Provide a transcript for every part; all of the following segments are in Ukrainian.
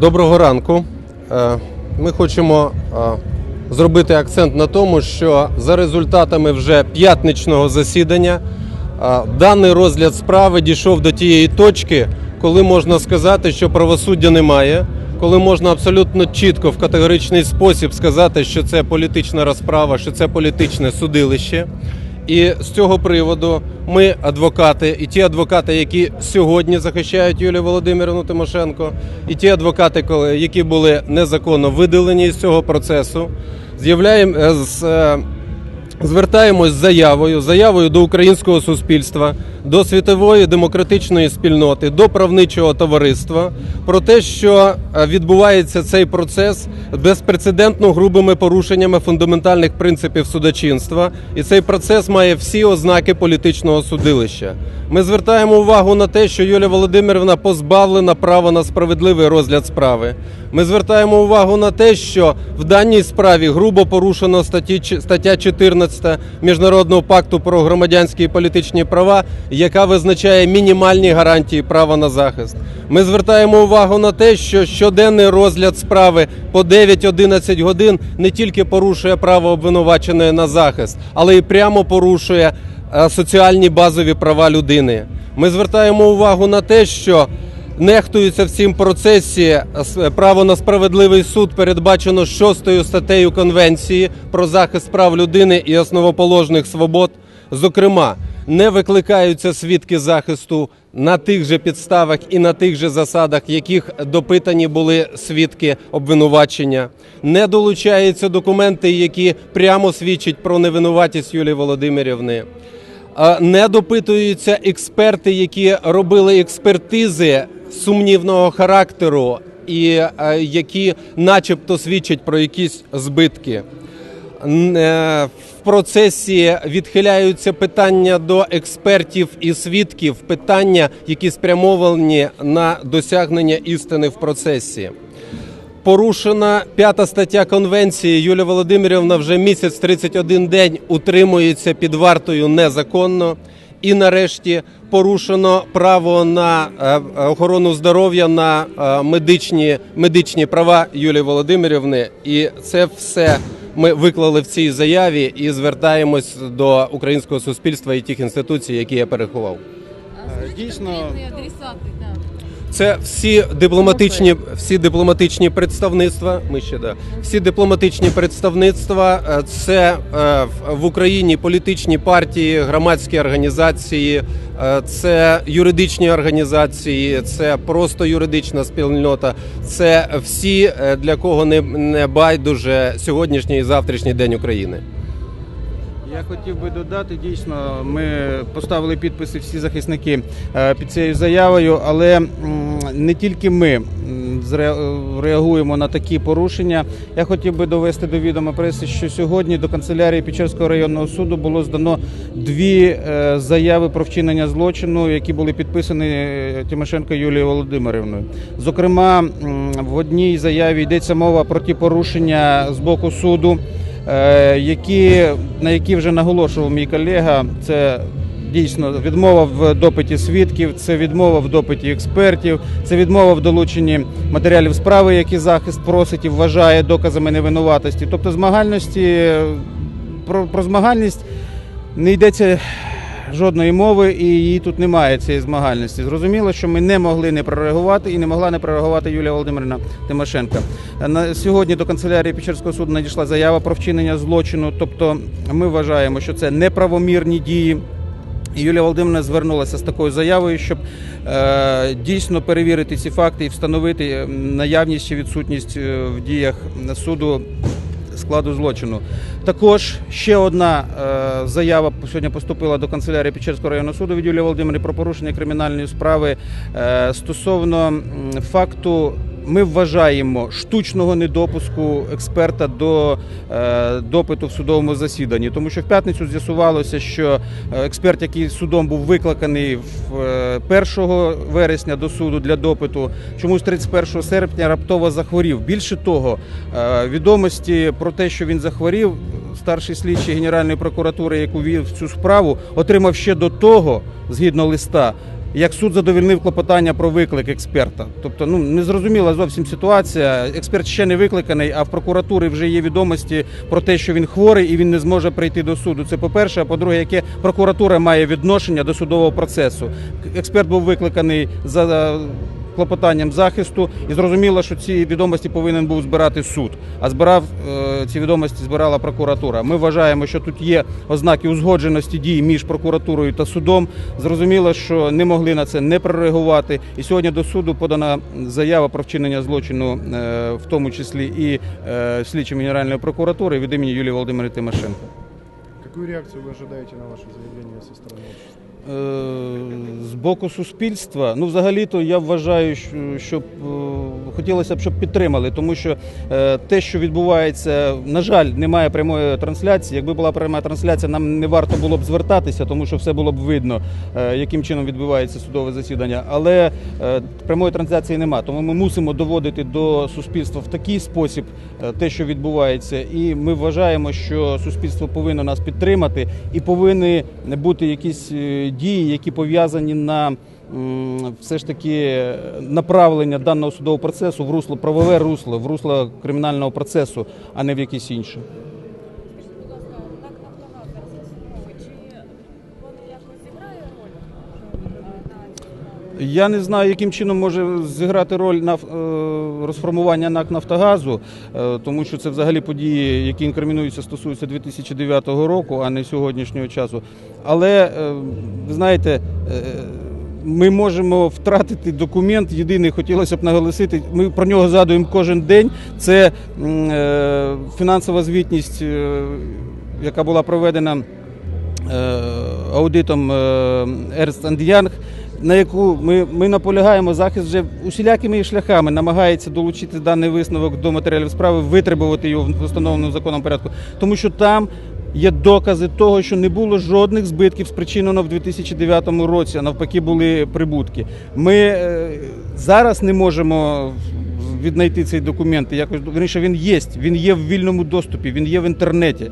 Доброго ранку. Е, Ми хочемо е, зробити акцент на тому, що за результатами вже п'ятничного засідання е, даний розгляд справи дійшов до тієї точки, коли можна сказати, що правосуддя немає, коли можна абсолютно чітко в категоричний спосіб сказати, що це політична розправа, що це політичне судилище. І з цього приводу ми, адвокати, і ті адвокати, які сьогодні захищають Юлію Володимирівну Тимошенко, і ті адвокати, які були незаконно видалені з цього процесу, з'являємо е, з. Звертаємось з заявою, заявою до українського суспільства, до світової демократичної спільноти, до правничого товариства про те, що е, відбувається цей процес безпрецедентно грубими порушеннями фундаментальних принципів судочинства, і цей процес має всі ознаки політичного судилища. Ми звертаємо увагу на те, що Юлія Володимирівна позбавлена права на справедливий розгляд справи. Ми звертаємо увагу на те, що в даній справі грубо порушено стаття 14 Міжнародного пакту про громадянські і політичні права, яка визначає мінімальні гарантії права на захист. Ми звертаємо увагу на те, що щоденний розгляд справи по 9-11 годин не тільки порушує право обвинуваченої на захист, але й прямо порушує е, соціальні базові права людини. Ми звертаємо увагу на те, що Нехтується в цім процесі право на справедливий суд передбачено шостою статтею Конвенції про захист прав людини і основоположних свобод. Зокрема, не викликаються свідки захисту на тих же підставах і на тих же засадах, яких допитані були свідки обвинувачення. Не долучаються документи, які прямо свідчать про невинуватість Юлії Володимирівни. Не допитуються експерти, які робили експертизи сумнівного характеру і е, які, начебто, свідчать про якісь збитки. Е, В процесі відхиляються питання до експертів і свідків, питання, які спрямовані на досягнення істини в процесі. Порушена п'ята стаття конвенції. Юлія Володимирівна вже місяць 31 день утримується під вартою незаконно. І нарешті порушено право на е, охорону здоров'я на е, медичні, медичні права Юлії Володимирівни. І це все ми виклали в цій заяві і звертаємось до українського суспільства і тих інституцій, які я переховав. Дійсно. адресати, так. Це всі дипломатичні, всі дипломатичні представництва. Ми ще да всі дипломатичні представництва. е, Це е, в- Україні політичні партії, громадські організації, е, це юридичні організації, це просто юридична спільнота. Це всі, для кого не, не байдуже сьогоднішній і завтрашній день України. Я хотів би додати, дійсно, ми поставили підписи всі захисники під цією заявою, але не тільки ми реагуємо на такі порушення. Я хотів би довести до відома преси, що сьогодні до канцелярії Печерського районного суду було здано дві е, заяви про вчинення злочину, які були підписані е, Тимошенко Юлією Володимирівною. Зокрема, в одній заяві йдеться мова про ті порушення з боку суду. Е, які, на які вже наголошував мій колега, це дійсно відмова в допиті свідків, це відмова в допиті експертів, це відмова в долученні матеріалів справи, які захист просить і вважає доказами невинуватості. Тобто змагальності про, про змагальність не йдеться жодної мови, і її тут немає цієї змагальності. Зрозуміло, що ми не могли не прореагувати і не могла не прореагувати Юлія Володимирівна Тимошенко. На сьогодні до канцелярії Печерського суду надійшла заява про вчинення злочину. Тобто, ми вважаємо, що це неправомірні дії. Юлія Володимирівна звернулася з такою заявою, щоб е, дійсно перевірити ці факти і встановити е, наявність чи відсутність е, в діях суду складу злочину. Також ще одна заява сьогодні поступила до канцелярії Печерського районного суду від Юлії Володимирівни про порушення кримінальної справи стосовно факту. Ми вважаємо штучного недопуску експерта до е, допиту в судовому засіданні, тому що в п'ятницю з'ясувалося, що е, експерт, який судом був викликаний в, е, 1 вересня до суду для допиту, чомусь 31 серпня раптово захворів. Більше того, відомості про те, що він захворів, старший слідчий Генеральної прокуратури, яку вів цю справу, отримав ще до того, згідно листа, як суд задовільнив клопотання про виклик експерта. Тобто, ну не зрозуміла зовсім ситуація. Експерт ще не викликаний, а в прокуратури вже є відомості про те, що він хворий і він не зможе прийти до суду. Це по-перше. А по-друге, яке прокуратура має відношення до судового процесу. Експерт був викликаний за клопотанням захисту, і зрозуміло, що ці відомості повинен був збирати суд. А збирав е, ці відомості збирала прокуратура. Ми вважаємо, що тут є ознаки узгодженості дій між прокуратурою та судом. Зрозуміло, що не могли на це не прореагувати. І сьогодні до суду подана заява про вчинення злочину, е, в тому числі і е, слідчим Генеральної прокуратури від імені Юлії Володимирівни Тимошенко. Какую реакцию вы ожидаете на ваше стороны общества? Е, боку суспільства, ну взагалі-то я вважаю, що, щоб е, хотілося б, щоб підтримали, тому що е, те, що відбувається, на жаль, немає прямої трансляції. Якби була пряма трансляція, нам не варто було б звертатися, тому що все було б видно, е, яким чином відбувається судове засідання. Але е, прямої трансляції немає, тому ми мусимо доводити до суспільства в такий спосіб те, що відбувається, і ми вважаємо, що суспільство повинно нас підтримати і повинні бути якісь дії, які пов'язані на все ж таки направлення даного судового процесу в русло правове русло, в русло кримінального процесу, а не в якісь інші. Е? Я не знаю, яким чином може зіграти роль на е, розформування НАК Нафтогазу, е, тому що це взагалі події, які інкримінуються, стосуються 2009 року, а не сьогоднішнього часу. Але е, ви знаєте. Ми можемо втратити документ. Єдине, хотілося б наголосити, ми про нього згадуємо кожен день. Це е, фінансова звітність, е, яка була проведена е, аудитом е, Ernst Young, на яку ми, ми наполягаємо захист вже усілякими шляхами намагається долучити даний висновок до матеріалів справи, витребувати його в встановленому законом порядку, тому що там. Є докази того, що не було жодних збитків спричинено в 2009 році, а навпаки були прибутки. Ми е, зараз не можемо віднайти цей документ. Якось він є. Він є в вільному доступі, він є в інтернеті.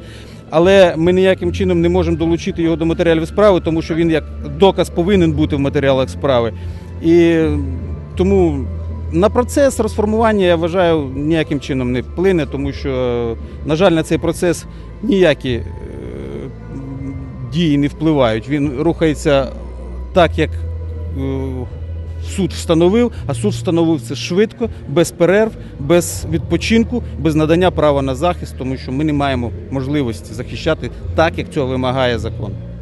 Але ми ніяким чином не можемо долучити його до матеріалів справи, тому що він як доказ повинен бути в матеріалах справи. І тому на процес розформування я вважаю ніяким чином не вплине, тому що, на жаль, на цей процес ніякі е, дії не впливають. Він рухається так, як е, суд встановив, а суд встановив це швидко, без перерв, без відпочинку, без надання права на захист, тому що ми не маємо можливості захищати так, як цього вимагає закон.